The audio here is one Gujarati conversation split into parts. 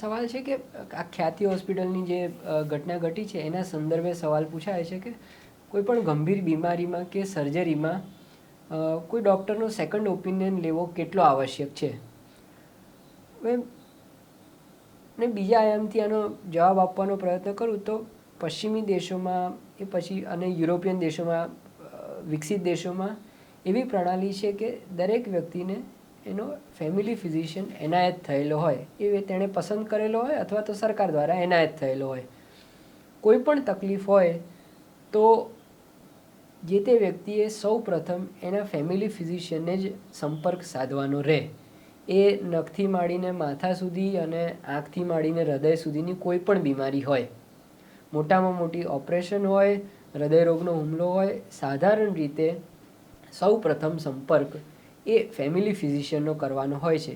સવાલ છે કે, આ ખ્યાતિ હોસ્પિટલની જે ઘટના ઘટી છે, એના સંદર્ભે સવાલ પૂછાય છે કે, કોઈ પણ ગંભીર બીમારીમાં કે સર્જરીમાં કોઈ ડૉક્ટરનો સેકન્ડ ઓપિનિયન લેવો કેટલો આવશ્યક છે? હવે ને બીજા આયામથી આનો જવાબ આપવાનો પ્રયત્ન કરું તો પશ્ચિમી દેશોમાં એ પછી અને યુરોપિયન દેશોમાં વિકસિત દેશોમાં એવી પ્રણાલી છે કે દરેક વ્યક્તિને એનો ફેમિલી ફિઝિશિયન એનાયત થયેલો હોય, એ તેણે પસંદ કરેલો હોય અથવા તો સરકાર દ્વારા એનાયત થયેલો હોય. કોઈ પણ તકલીફ હોય તો જે તે વ્યક્તિએ સૌ પ્રથમ એના ફેમિલી ફિઝિશિયનને જ સંપર્ક સાધવાનો રહે. એ નખથી માંડીને માથા સુધી અને આંખથી માંડીને હૃદય સુધીની કોઈ પણ બીમારી હોય. મોટામાં મોટી ઓપરેશન હોય હૃદયરોગનો હુમલો હોય, સાધારણ રીતે સૌ પ્રથમ સંપર્ક એ ફેમિલી ફિઝિશિયનનો કરવાનો હોય છે.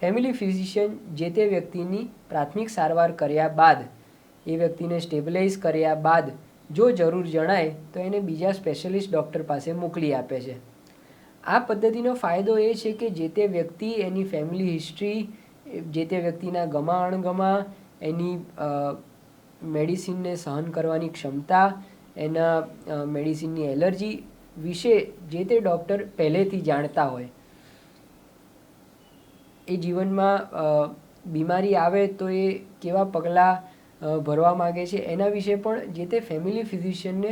ફેમિલી ફિઝિશિયન જે તે વ્યક્તિની પ્રાથમિક સારવાર કર્યા બાદ, એ વ્યક્તિને સ્ટેબિલાઇઝ કર્યા બાદ જો જરૂર જણાય તો એને બીજા સ્પેશિયલિસ્ટ ડૉક્ટર પાસે મોકલી આપે છે. આ પદ્ધતિનો ફાયદો એ છે કે જે તે વ્યક્તિ એની ફેમિલી હિસ્ટ્રી જે તે વ્યક્તિના ગમા અણગમા એની મેડિસિનને સહન કરવાની ક્ષમતા, એના મેડિસિનની એલર્જી વિશે જે તે ડૉક્ટર પહેલેથી જાણતા હોય. એ જીવનમાં બીમારી આવે તો એ કેવા પગલાં ભરવા માગે છે, એના વિશે પણ જે તે ફેમિલી ફિઝિશિયનને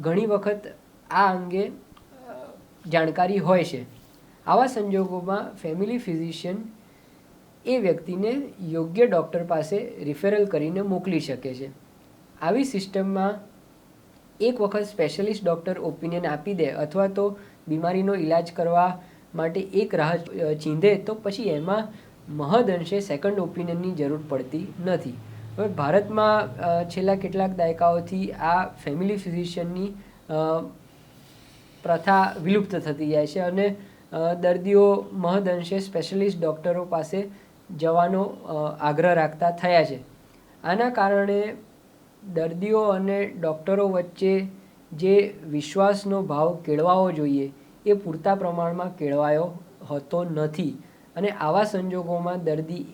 ઘણી વખત આ અંગે જાણકારી હોય છે. આવા સંજોગોમાં ફેમિલી ફિઝિશિયન એ વ્યક્તિને યોગ્ય ડૉક્ટર પાસે રિફેરલ કરીને મોકલી શકે છે. આવી સિસ્ટમમાં એક વખત સ્પેશિયલિસ્ટ ડૉક્ટર ઓપિનિયન આપી દે અથવા તો બીમારીનો ઈલાજ કરવા માટે એક રાહ ચીંધે, તો પછી એમાં મહદઅંશે સેકન્ડ ઓપિનિયનની જરૂર પડતી નથી. હવે ભારતમાં છેલ્લા કેટલાક દાયકાઓથી આ ફેમિલી ફિઝિશિયનની પ્રથા વિલુપ્ત થતી જાય છે અને દર્દીઓ દર્દીઓ મહદઅંશે સ્પેશિયલિસ્ટ ડૉક્ટરો પાસે જવાનો આગ્રહ રાખતા થયા છે. આના કારણે દર્દીઓ અને ડૉક્ટરો વચ્ચે જે વિશ્વાસનો ભાવ કેળવાવો જોઈએ, એ પૂરતા પ્રમાણમાં કેળવાયો હોતો નથી. અને આવા સંજોગોમાં દર્દી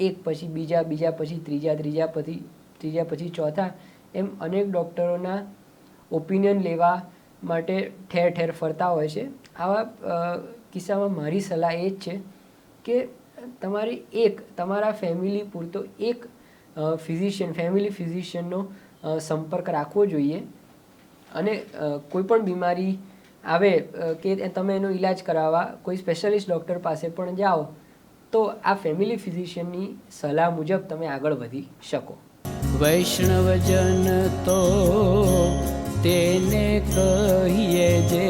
એક પછી બીજા બીજા પછી ત્રીજા ત્રીજા પછી ત્રીજા પછી ચોથા એમ અનેક ડૉક્ટરોના ઓપિનિયન લેવા માટે ઠેર ઠેર ફરતા હોય છે. આવા કિસ્સામાં મારી સલાહ એ જ છે કે તમારી એક, તમારા ફેમિલી પૂરતો એક ફિઝિશિયન ફેમિલી ફિઝિશિયનનો સંપર્ક રાખવો જોઈએ. અને કોઈ પણ બીમારી આવે કે તમે એનો ઈલાજ કરાવવા, કોઈ સ્પેશિયલિસ્ટ ડૉક્ટર પાસે પણ જાઓ, તો આ ફેમિલી ફિઝિશિયનની સલાહ મુજબ તમે આગળ વધી શકો. વૈષ્ણવજન તો તેને કહીએ જે